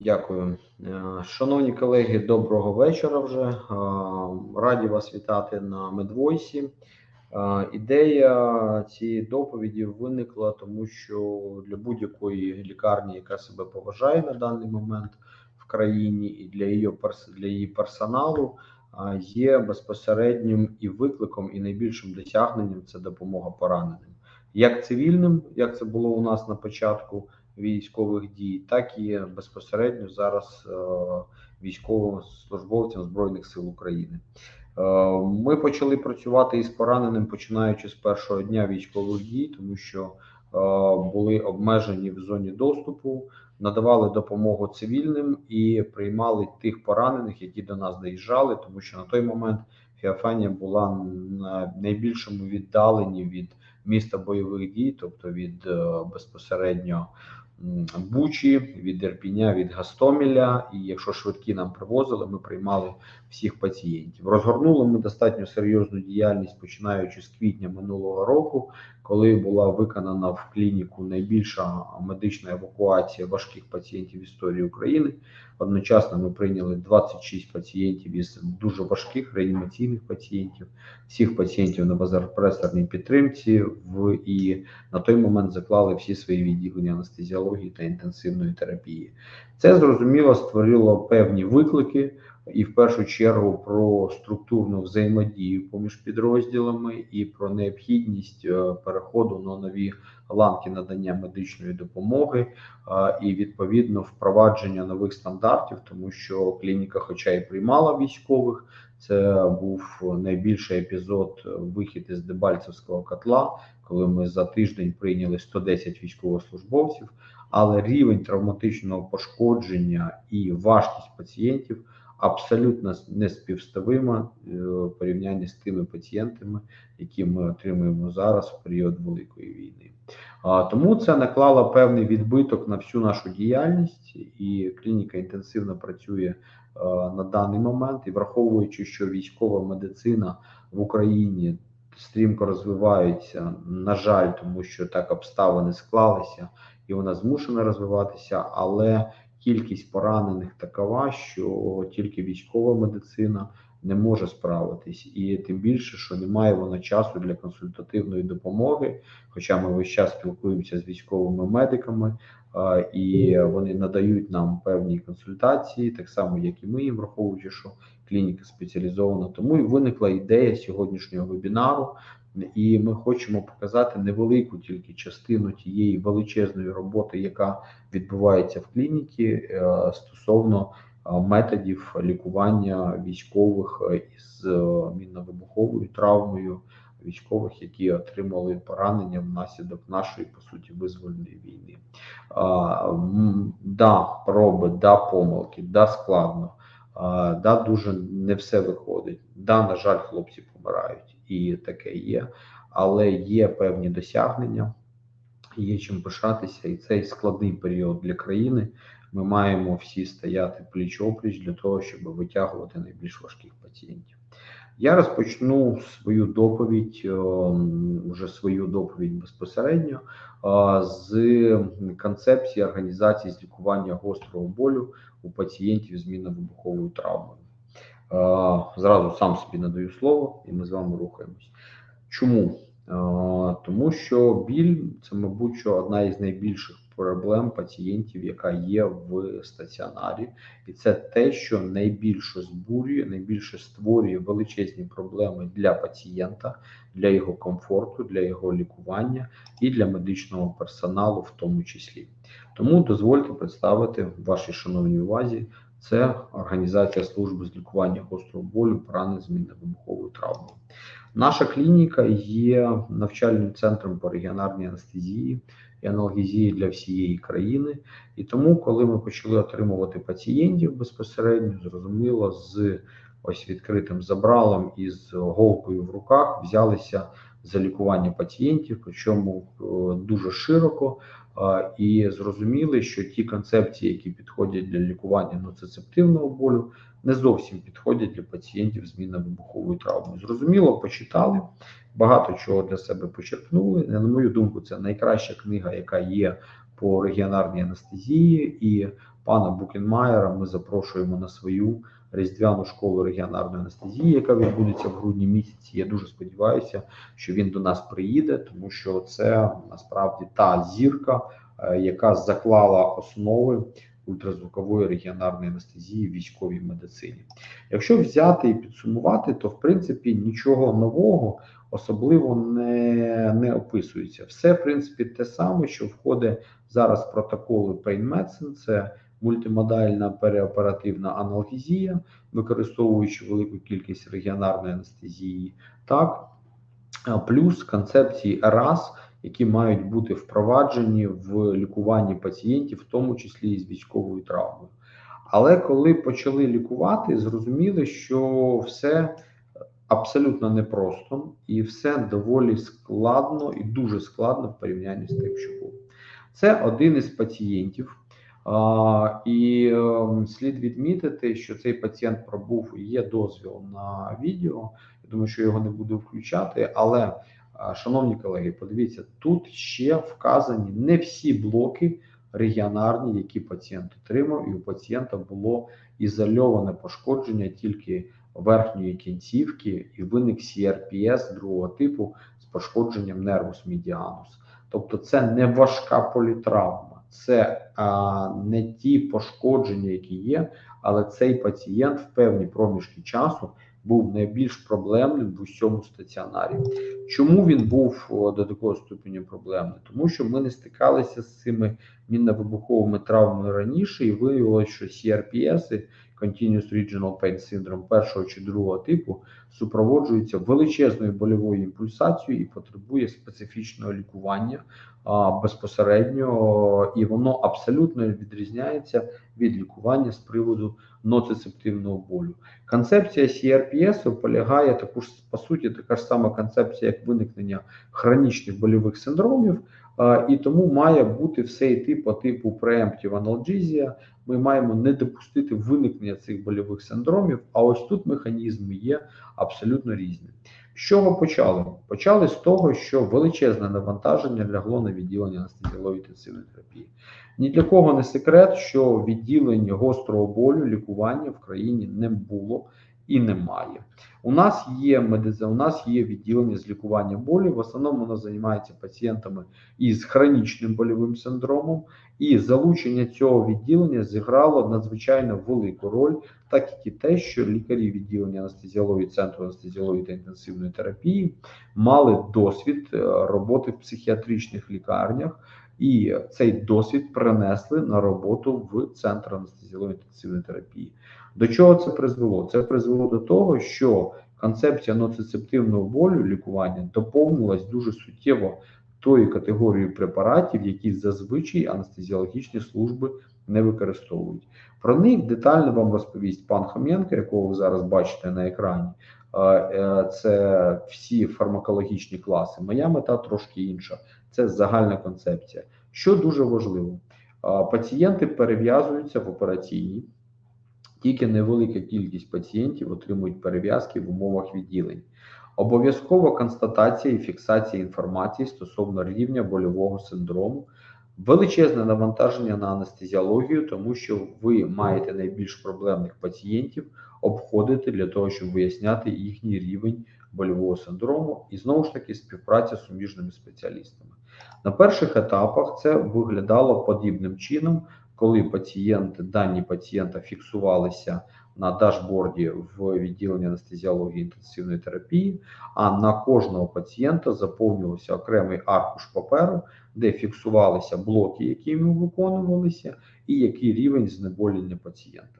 Дякую. Е, Шановні колеги, доброго вечора вже. Е, Раді вас вітати на Медвойсі. Е, Ідея цієї доповіді виникла, тому що для будь-якої лікарні, яка себе поважає на даний момент в країні, і для її для її персоналу є безпосереднім і викликом, і найбільшим досягненням це допомога пораненим, як цивільним, як це було у нас на початку військових дій, так і безпосередньо зараз е, військовим службовцям Збройних сил України. Е, Ми почали працювати із пораненим, починаючи з першого дня військових дій, тому що е, були обмежені в зоні доступу, надавали допомогу цивільним і приймали тих поранених, які до нас доїжджали, тому що на той момент Феофанія була на найбільшому віддаленні від міста бойових дій, тобто від безпосередньо Бучі, від Ірпіня, від Гастоміля. І якщо швидкі нам привозили, ми приймали всіх пацієнтів. Розгорнули ми достатньо серйозну діяльність, починаючи з квітня минулого року, коли була виконана в клініку найбільша медична евакуація важких пацієнтів в історії України. Одночасно ми прийняли 26 пацієнтів із дуже важких реанімаційних пацієнтів, всіх пацієнтів на базопресорній підтримці. В і на той момент заклали всі свої відділення анестезіології та інтенсивної терапії. Це зрозуміло створило певні виклики, і в першу чергу про структурну взаємодію поміж підрозділами і про необхідність е, переходу на нові ланки надання медичної допомоги е, і відповідно впровадження нових стандартів, тому що клініка, хоча і приймала військових, це був найбільший епізод е, вихід із Дебальцевського котла, коли ми за тиждень прийняли 110 військовослужбовців. Але рівень травматичного пошкодження і важкість пацієнтів абсолютно неспівставима е, в порівнянні з тими пацієнтами, які ми отримуємо зараз в період великої війни. Тому це наклало певний відбиток на всю нашу діяльність, і клініка інтенсивно працює е, на даний момент. І враховуючи, що військова медицина в Україні стрімко розвивається, на жаль, тому що так обставини склалися, і вона змушена розвиватися, але кількість поранених такова, що тільки військова медицина не може справитись, і тим більше, що немає вона часу для консультативної допомоги. Хоча ми весь час спілкуємося з військовими медиками, і вони надають нам певні консультації, так само як і ми їм, враховуючи, що клініка спеціалізована. Тому і виникла ідея сьогоднішнього вебінару. І ми хочемо показати невелику тільки частину тієї величезної роботи, яка відбувається в клініці е, стосовно е, методів лікування військових е, із мінно-вибуховою травмою, військових, які отримали поранення внаслідок нашої по суті визвольної війни. Да, проби, да, помилки, да, складно, да, дуже не все виходить. Да, на жаль, хлопці помирають, і таке є, але є певні досягнення є чим пишатися, і цей складний період для країни. Ми маємо всі стояти пліч опліч для того, щоб витягувати найбільш важких пацієнтів. Я розпочну свою доповідь, е, вже свою доповідь безпосередньо е, з концепції організації з лікування гострого болю у пацієнтів з мінно-вибуховою травмою. Е, зразу сам собі надаю слово, і ми з вами рухаємось. Чому? Тому що біль це, мабуть, що одна із найбільших проблем пацієнтів, яка є в стаціонарі, і це те, що найбільше збурює, найбільше створює величезні проблеми для пацієнта, для його комфорту, для його лікування і для медичного персоналу, в тому числі. Тому дозвольте представити вашій шановній увазі. Це організація служби з лікування гострого болю, поранень з мінно-вибуховою травмою. Наша клініка є навчальним центром по регіонарній анестезії і аналгезії для всієї країни. І тому, коли ми почали отримувати пацієнтів безпосередньо, зрозуміло, з ось відкритим забралом і з голкою в руках взялися за лікування пацієнтів, причому е, дуже широко. І зрозуміли, що ті концепції, які підходять для лікування ноцицептивного болю, не зовсім підходять для пацієнтів з мінно-вибуховою травмою. Зрозуміло, почитали, багато чого для себе почерпнули. На мою думку, це найкраща книга, яка є по регіонарній анестезії, і пана Букенмаєра ми запрошуємо на свою різдвяну школу регіонарної анестезії, яка відбудеться в грудні місяці. Я дуже сподіваюся, що він до нас приїде, тому що це насправді та зірка, е, яка заклала основи ультразвукової регіонарної анестезії в військовій медицині. Якщо взяти і підсумувати, то в принципі нічого нового особливо не, не описується. Все, в принципі, те саме, що входить зараз в протоколи Pain Medicine, це мультимодальна переоперативна аналгезія, використовуючи велику кількість регіонарної анестезії, так плюс концепції РАС, які мають бути впроваджені в лікуванні пацієнтів, в тому числі і з військовою травмою. Але коли почали лікувати, зрозуміли, що все абсолютно непросто і все доволі складно і дуже складно в порівнянні з тим, що було. Це один із пацієнтів. І е, слід відмітити, що цей пацієнт пробув є дозвіл на відео. Я думаю, що його не буду включати. Але, шановні колеги, подивіться, тут ще вказані не всі блоки регіонарні, які пацієнт отримав, і у пацієнта було ізольоване пошкодження тільки верхньої кінцівки, і виник CRPS другого типу з пошкодженням нервус медіанус. Тобто, це не важка політравма, це а, не ті пошкодження, які є, але цей пацієнт в певні проміжки часу був найбільш проблемним в усьому стаціонарі. Чому він був до такого ступеня проблемний? Тому що ми не стикалися з цими мінно-вибуховими травмами раніше, і виявилося, що CRPS, Continuous Regional Pain Syndrome першого чи другого типу, супроводжується величезною больовою імпульсацією і потребує специфічного лікування а, безпосередньо, і воно абсолютно відрізняється від лікування з приводу ноцицептивного болю. Концепція CRPS полягає також по суті така ж сама концепція, як виникнення хронічних больових синдромів. І тому має бути все йти по типу preemptive analgesia. Ми маємо не допустити виникнення цих больових синдромів. А ось тут механізми є абсолютно різні. З чого почали? Почали з того, що величезне навантаження лягло на відділення анестезіології інтенсивної терапії. Ні для кого не секрет, що відділень гострого болю лікування в країні не було і немає. У нас є медицина, у нас є відділення з лікування болю. В основному воно займається пацієнтами із хронічним больовим синдромом, і залучення цього відділення зіграло надзвичайно велику роль, так як і те, що лікарі відділення анестезіології центру анестезіології та інтенсивної терапії мали досвід е, роботи в психіатричних лікарнях. І цей досвід перенесли на роботу в центр анестезіології інтенсивної терапії. До чого це призвело? Це призвело до того, що концепція ноцицептивного болю лікування доповнилась дуже суттєво тою категорією препаратів, які зазвичай анестезіологічні служби не використовують. Про них детально вам розповість пан Хоменко, якого ви зараз бачите на екрані. Це всі фармакологічні класи. Моя мета трошки інша. Це загальна концепція. Що дуже важливо, пацієнти перев'язуються в операційній. Тільки невелика кількість пацієнтів отримують перев'язки в умовах відділень. Обов'язкова констатація і фіксація інформації стосовно рівня больового синдрому, величезне навантаження на анестезіологію, тому що ви маєте найбільш проблемних пацієнтів обходити для того, щоб виясняти їхній рівень больового синдрому, і знову ж таки співпраця з суміжними спеціалістами. На перших етапах це виглядало подібним чином коли пацієнти, дані пацієнта фіксувалися на дашборді в відділенні анестезіології інтенсивної терапії, а на кожного пацієнта заповнювався окремий аркуш паперу, де фіксувалися блоки, які йому виконувалися, і який рівень знеболення пацієнта.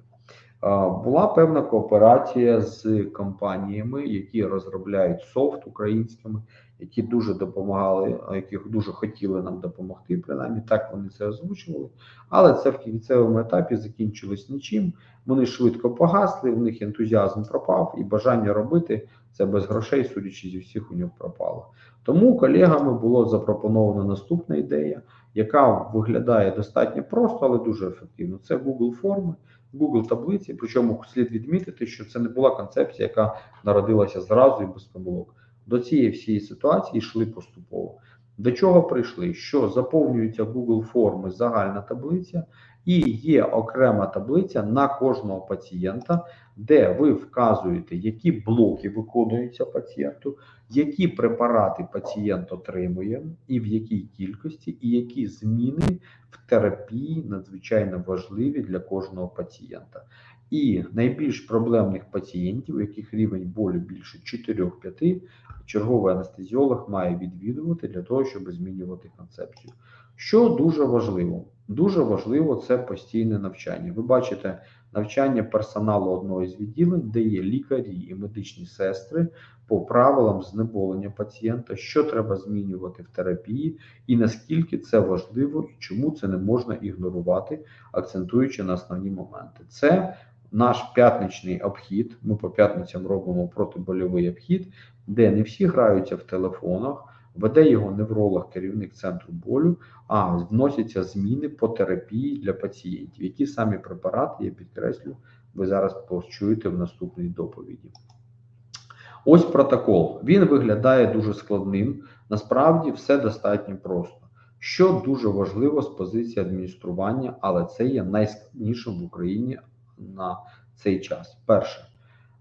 Була певна кооперація з компаніями, які розробляють софт українськими, які дуже допомагали, які дуже хотіли нам допомогти. Принаймні так вони це озвучували. Але це в кінцевому етапі закінчилось нічим. Вони швидко погасли, в них ентузіазм пропав, і бажання робити це без грошей, судячи зі всіх, у нього пропало. Тому колегами було запропоновано наступна ідея, яка виглядає достатньо просто, але дуже ефективно. Це Google форми. Google таблиці, причому слід відмітити, що це не була концепція, яка народилася зразу і без помилок. До цієї всієї ситуації йшли поступово. До чого прийшли? Що заповнюються Google форми загальна таблиця, І є окрема таблиця на кожного пацієнта, де ви вказуєте, які блоки виконуються пацієнту, які препарати пацієнт отримує, і в якій кількості, і які зміни в терапії надзвичайно важливі для кожного пацієнта. І найбільш проблемних пацієнтів, у яких рівень болю більше 4-5, черговий анестезіолог має відвідувати для того, щоб змінювати концепцію. Що дуже важливо? Дуже важливо це постійне навчання. Ви бачите навчання персоналу одного із відділень, де є лікарі і медичні сестри по правилам знеболення пацієнта, що треба змінювати в терапії, і наскільки це важливо, і чому це не можна ігнорувати, акцентуючи на основні моменти. Це наш п'ятничний обхід. Ми по п'ятницям робимо протибольовий обхід, де не всі граються в телефонах. Веде його невролог, керівник центру болю, а вносяться зміни по терапії для пацієнтів. Які самі препарати, я підкреслю, ви зараз почуєте в наступній доповіді. Ось протокол. Він виглядає дуже складним. Насправді все достатньо просто. Що дуже важливо з позиції адміністрування, але це є найскладнішим в Україні на цей час. Перше,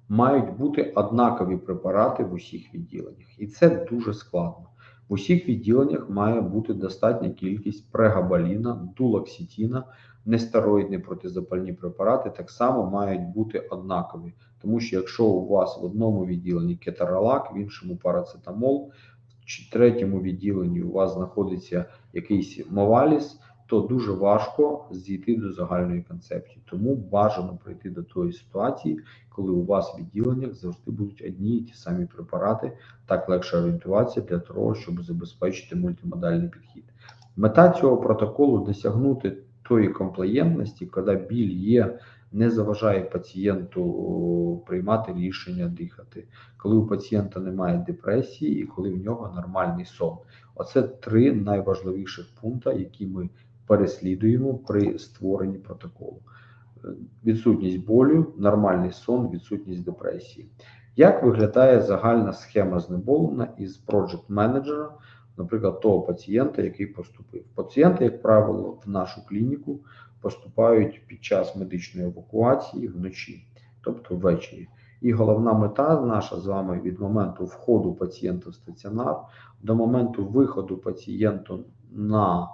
мають бути однакові препарати в усіх відділеннях, і це дуже складно. В усіх відділеннях має бути достатня кількість прегабаліна, дулоксітіна, нестероїдні протизапальні препарати так само мають бути однакові. Тому що якщо у вас в одному відділенні кетаралак, в іншому парацетамол, в третьому відділенні у вас знаходиться якийсь моваліс, то дуже важко зійти до загальної концепції. Тому бажано прийти до тої ситуації, коли у вас в відділеннях завжди будуть одні і ті самі препарати, так легше орієнтуватися для того, щоб забезпечити мультимодальний підхід. Мета цього протоколу досягнути тої комплаєнтності, коли біль є, не заважає пацієнту приймати рішення дихати, коли у пацієнта немає депресії і коли в нього нормальний сон. Оце три найважливіших пункти, які ми переслідуємо при створенні протоколу. Відсутність болю, нормальний сон, відсутність депресії. Як виглядає загальна схема знеболення із project менеджера, наприклад, того пацієнта, який поступив? Пацієнти, як правило, в нашу клініку поступають під час медичної евакуації вночі, тобто ввечері. І головна мета наша з вами від моменту входу пацієнта в стаціонар до моменту виходу пацієнту на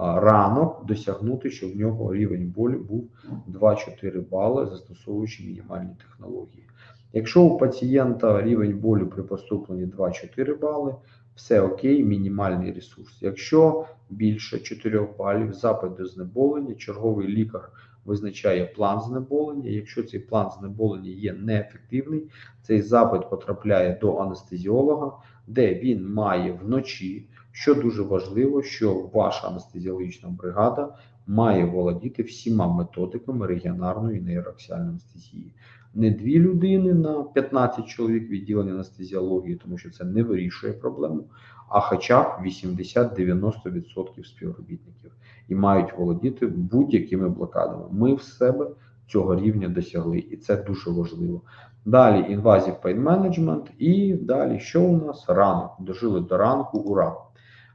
ранок досягнути, щоб в нього рівень болю був 2-4 бали, застосовуючи мінімальні технології. Якщо у пацієнта рівень болю при поступленні 2-4 бали, все окей, мінімальний ресурс. Якщо більше 4 балів, запит до знеболення, черговий лікар визначає план знеболення. Якщо цей план знеболення є неефективний, цей запит потрапляє до анестезіолога, де він має вночі. Що дуже важливо, що ваша анестезіологічна бригада має володіти всіма методиками регіонарної нейроаксіальної анестезії. Не дві людини на 15 чоловік відділення анестезіології, тому що це не вирішує проблему, а хоча б 80-90% співробітників і мають володіти будь-якими блокадами. Ми в себе цього рівня досягли, і це дуже важливо. Далі інвазів pain management і далі що у нас? Ранок. Дожили до ранку, ура!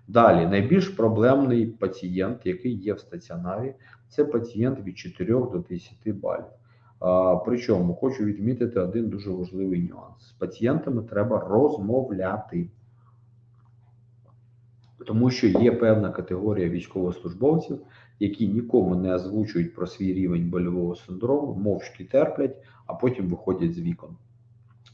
Далі, найбільш проблемний пацієнт, який є в стаціонарі, це пацієнт від 4 до 10 балів. Причому хочу відмітити один дуже важливий нюанс: з пацієнтами треба розмовляти, тому що є певна категорія військовослужбовців, які нікому не озвучують про свій рівень больового синдрому, мовчки терплять, а потім виходять з вікон.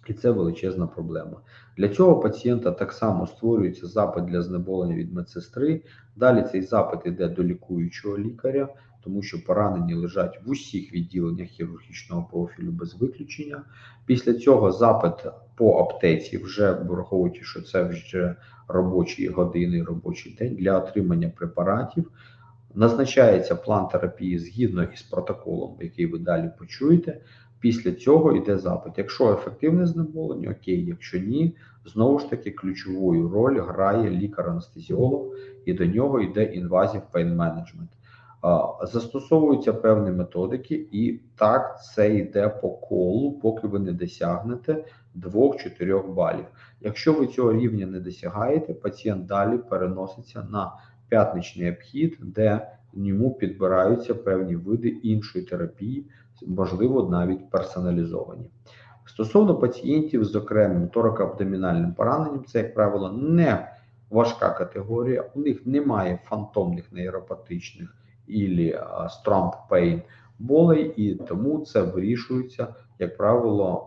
І це величезна проблема. Для цього пацієнта так само створюється запит для знеболення від медсестри. Далі цей запит йде до лікуючого лікаря, тому що поранені лежать в усіх відділеннях хірургічного профілю без виключення. Після цього запит по аптеці, вже враховуючи, що це вже робочі години, робочий день для отримання препаратів. Назначається план терапії згідно із протоколом, який ви далі почуєте. Після цього йде запит. Якщо ефективне знеболення, окей, якщо ні, знову ж таки ключовою роль грає лікар-анестезіолог, і до нього йде інвазів pain management. Застосовуються певні методики, і так це йде по колу, поки ви не досягнете 2-4 балів. Якщо ви цього рівня не досягаєте, пацієнт далі переноситься на п'ятничний обхід, де йому підбираються певні види іншої терапії, можливо, навіть персоналізовані. Стосовно пацієнтів з окремим торакоабдомінальним пораненням, це, як правило, не важка категорія, у них немає фантомних нейропатичних і страмп пейн болей, і тому це вирішується, як правило,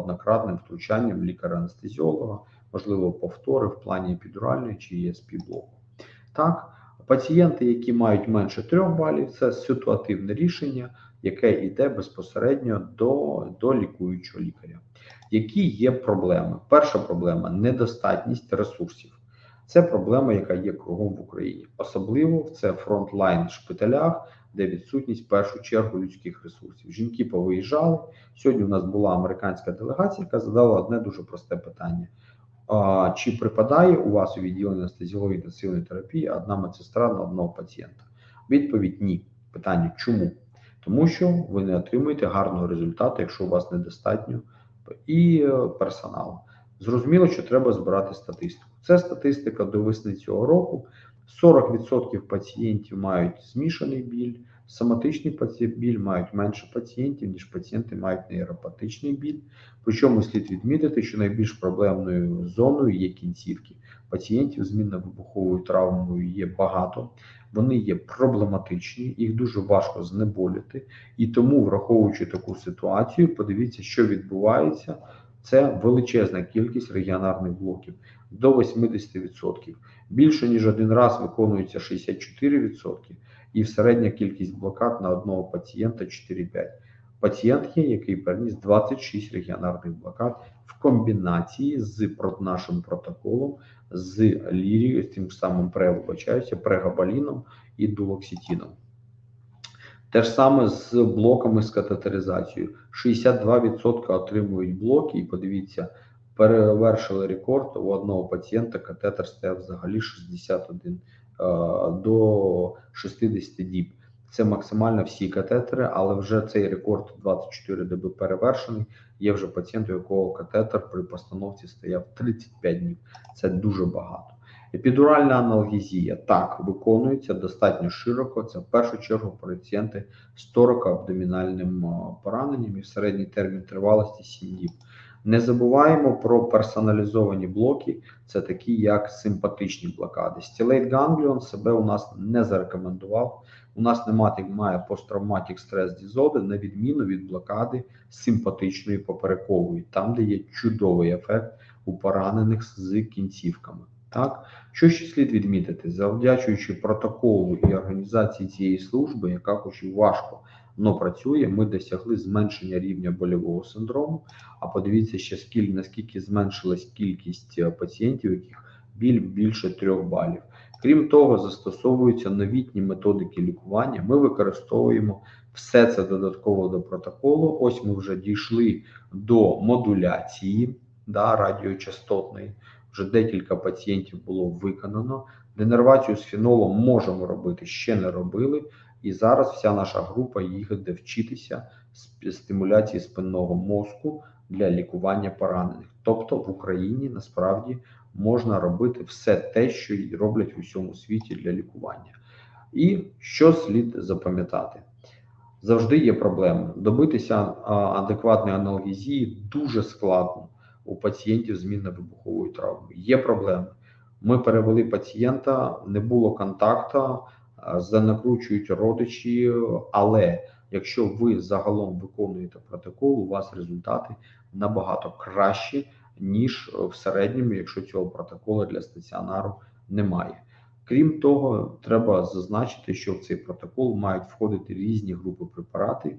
однократним втручанням лікаря-анестезіолога, можливо, повтори в плані епідуральної чи ESP блоку. Так, пацієнти, які мають менше 3 балів, це ситуативне рішення, яке йде безпосередньо до, до лікуючого лікаря. Які є проблеми? Перша проблема недостатність ресурсів. Це проблема, яка є кругом в Україні, особливо в це фронтлайн шпиталях, де відсутність в першу чергу людських ресурсів. Жінки повиїжджали. Сьогодні у нас була американська делегація, яка задала одне дуже просте питання: а, чи припадає у вас у відділенні анестезіології інтенсивної терапії одна медсестра на одного пацієнта? Відповідь ні. Питання чому? Тому що ви не отримуєте гарного результату, якщо у вас недостатньо і е, персоналу. Зрозуміло, що треба збирати статистику. Це статистика до весни цього року. 40% пацієнтів мають змішаний біль, соматичний біль мають менше пацієнтів, ніж пацієнти мають нейропатичний біль. Причому слід відмітити, що найбільш проблемною зоною є кінцівки. Пацієнтів з мінно-вибуховою травмою є багато, вони є проблематичні, їх дуже важко знеболити. І тому, враховуючи таку ситуацію, подивіться, що відбувається. Це величезна кількість регіонарних блоків до 80%. Більше ніж один раз виконується 64%, і в середня кількість блокад на одного пацієнта 4-5. Пацієнт є, який переніс 26 регіонарних блокад в комбінації з нашим протоколом, з лірією, з тим самим превибачаюся, прегабаліном і дулокситіном. Те ж саме з блоками з катетеризацією. 62% отримують блоки, і подивіться, перевершили рекорд у одного пацієнта. Катетер стояв взагалі 61 е, до 60 діб. Це максимально всі катетери, але вже цей рекорд 24 доби перевершений. Є вже пацієнт, у якого катетер при постановці стояв 35 днів. Це дуже багато. Епідуральна аналгезія так виконується достатньо широко. Це в першу чергу пацієнти з торакоабдомінальним е, пораненням і в середній термін тривалості 7 діб. Не забуваємо про персоналізовані блоки, це такі як симпатичні блокади. Стілейт Ganglion себе у нас не зарекомендував. У нас немає має посттравматик стрес дізоди, на відміну від блокади симпатичної поперекової, там, де є чудовий ефект у поранених з кінцівками. Так, що ще слід відмітити, завдячуючи протоколу і організації цієї служби, яка хоч і важко, но працює, ми досягли зменшення рівня больового синдрому. А подивіться ще скільки наскільки зменшилась кількість е, пацієнтів, яких біль більше трьох балів. Крім того, застосовуються новітні методики лікування. Ми використовуємо все це додатково до протоколу. Ось ми вже дійшли до модуляції да, радіочастотної. Вже декілька пацієнтів було виконано. Денервацію з фенолом можемо робити, ще не робили. І зараз вся наша група їде вчитися стимуляції спинного мозку для лікування поранених. Тобто в Україні насправді можна робити все те, що роблять в усьому світі для лікування. І що слід запам'ятати? Завжди є проблеми. Добитися адекватної аналгезії дуже складно у пацієнтів з мінно-вибуховою. Є проблеми. Ми перевели пацієнта, не було контакту, занакручують родичі, але якщо ви загалом виконуєте протокол, у вас результати набагато кращі, ніж в середньому, якщо цього протоколу для стаціонару немає. Крім того, треба зазначити, що в цей протокол мають входити різні групи препаратів,